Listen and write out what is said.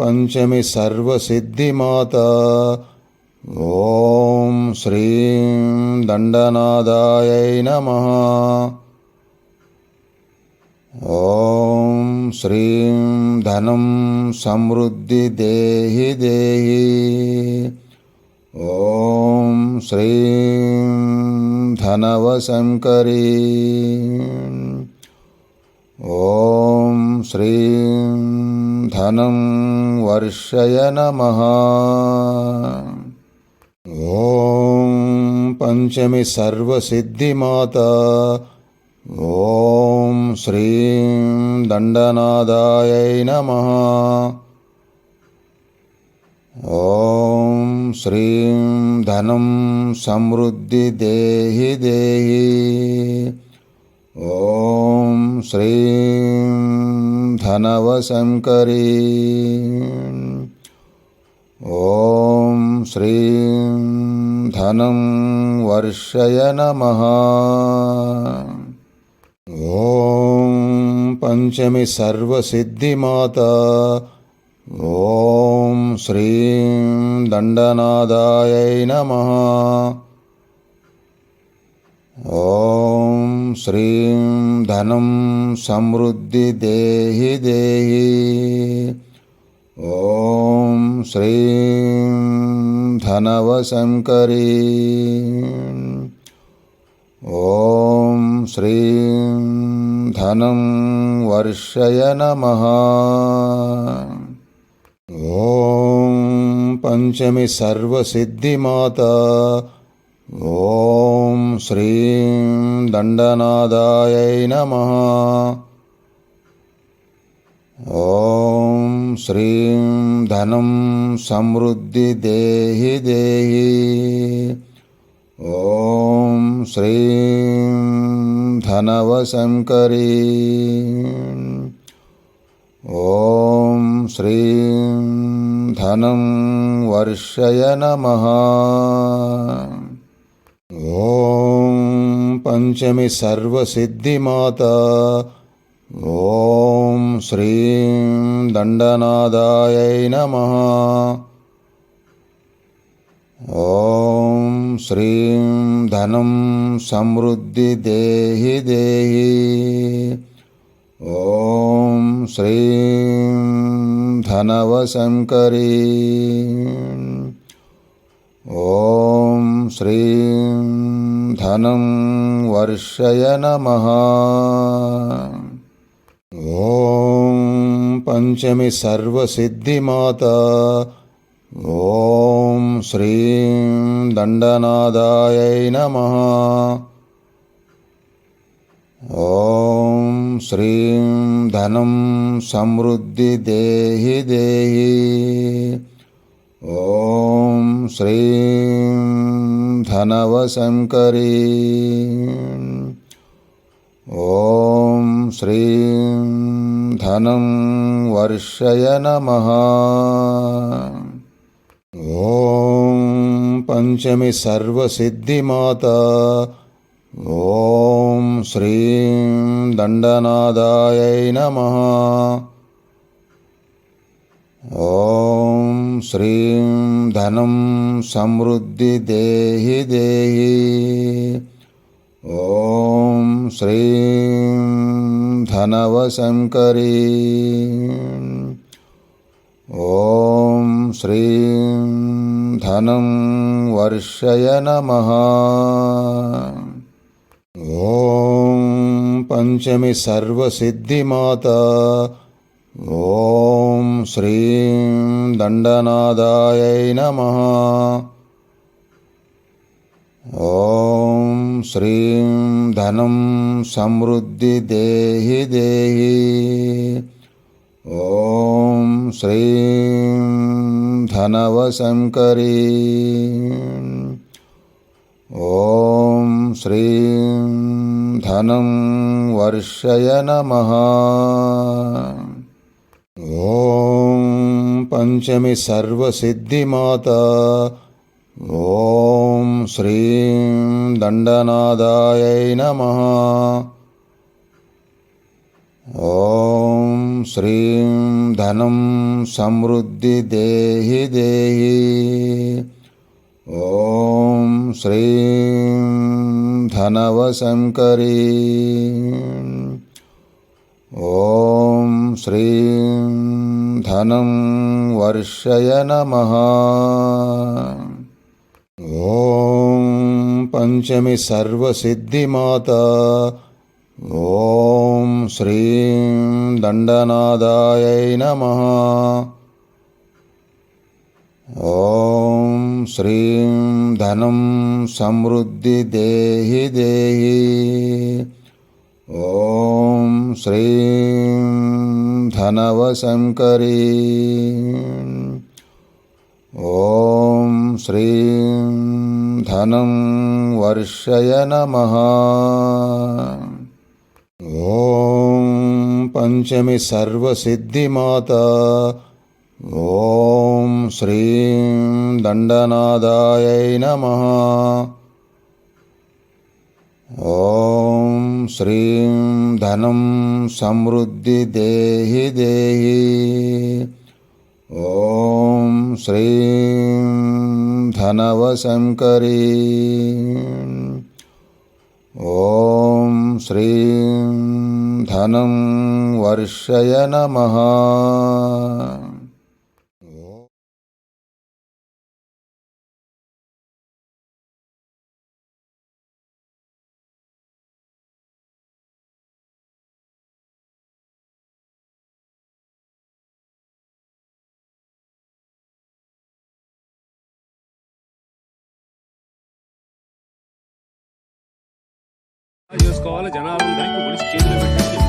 పంచమి సర్వసిద్ధిమాత. ఓం శ్రీం దండనాదాయై నమ. ఓం శ్రీం ధనం సమృద్ధి దేహి దేహి. ఓం శ్రీం ధనవశంకరీ. ఓం శ్రీం ధనం వర్షయ నమ. ఓం పంచమి సర్వసిద్ధిమాత. ఓం శ్రీం దండనాదాయై నమ. ఓం శ్రీం ధనం సమృద్ధి దేహి దేహి. ఓం శ్రీం ధనవశంకరీ ఓం శ్రీం ధనం వర్షయ నమ ఓం పంచమి సర్వసిద్ధిమాత ఓం శ్రీం దండనాదాయై నమ ఓం శ్రీం ధనం సమృద్ధి దేహి దేహి. ఓం శ్రీం ధనవశంకరీ. ఓం శ్రీం ధనం వర్షయ నమ. ఓం పంచమి సర్వసిద్ధిమాత. ఓం శ్రీం దండనాదాయ నమ. ఓం శ్రీం ధనం సమృద్ధి దేహి దేహి. ఓం శ్రీం ధనవశంకరీ. ఓం శ్రీం ధనం వర్షయ నమ. ఓం పంచమి సర్వసిద్ధిమాత. ఓం శ్రీం దండనాదాయ నమ. ఓం శ్రీం ధనం సమృద్ధి దేహి దేహి. ఓం శ్రీం ధనవశంకరీ. ఓం శ్రీం ధనం వర్షయ నమ. ఓం పంచమి సర్వసిద్ధిమాత. ఓం శ్రీం దండనాదాయై నమ. ఓం శ్రీం ధనం సమృద్ధి దేహి దేహి. ఓం శ్రీం ధనవశంకరీ ఓం శ్రీం ధనం వర్షయ నమ ఓం పంచమి సర్వసిద్ధిమాత ఓం శ్రీం దండనాదాయై నమ ఓం శ్రీం ధనం సమృద్ధి దేహి దేహి. ఓం శ్రీం ధనవశంకరీ. ఓం శ్రీం ధనం వర్షయ నమ. ఓం పంచమి సర్వసిద్ధిమాత. ఓం శ్రీం దండనాదాయ నమ. ఓం శ్రీం ధనం సమృద్ధి దేహి దేహి. ఓం శ్రీం ధనవశంకరీ. ఓం శ్రీం ధనం వర్షయ నమ. పంచమి సర్వసిద్ధిమాత. ఓం శ్రీం దండనాదాయ నమ. ఓం శ్రీం ధనం సమృద్ధి దేహి దేహి. ఓం శ్రీం ధనవశంకరీ. ఓం శ్రీం ధనం వర్షయ నమః. ఓం పంచమి సర్వసిద్ధిమాత. ఓం శ్రీం దండనాదాయై నమః. ఓం శ్రీం ధనం సమృద్ధి దేహి దేహి. ఓం శ్రీం ధనవశంకరీ ఓం శ్రీం ధనం వర్షయ నమః ఓం పంచమి సర్వసిద్ధిమాత ఓం శ్రీం దండనాదాయై నమః శ్రీం ధనం సమృద్ధి దేహి దేహి. ఓం శ్రీం ధనవశంకరీ. ఓం శ్రీం ధనం వర్షయ నమ. చేసుకోవాలి జనాలు దానికి మనిషి చేతిలో పెట్టాలి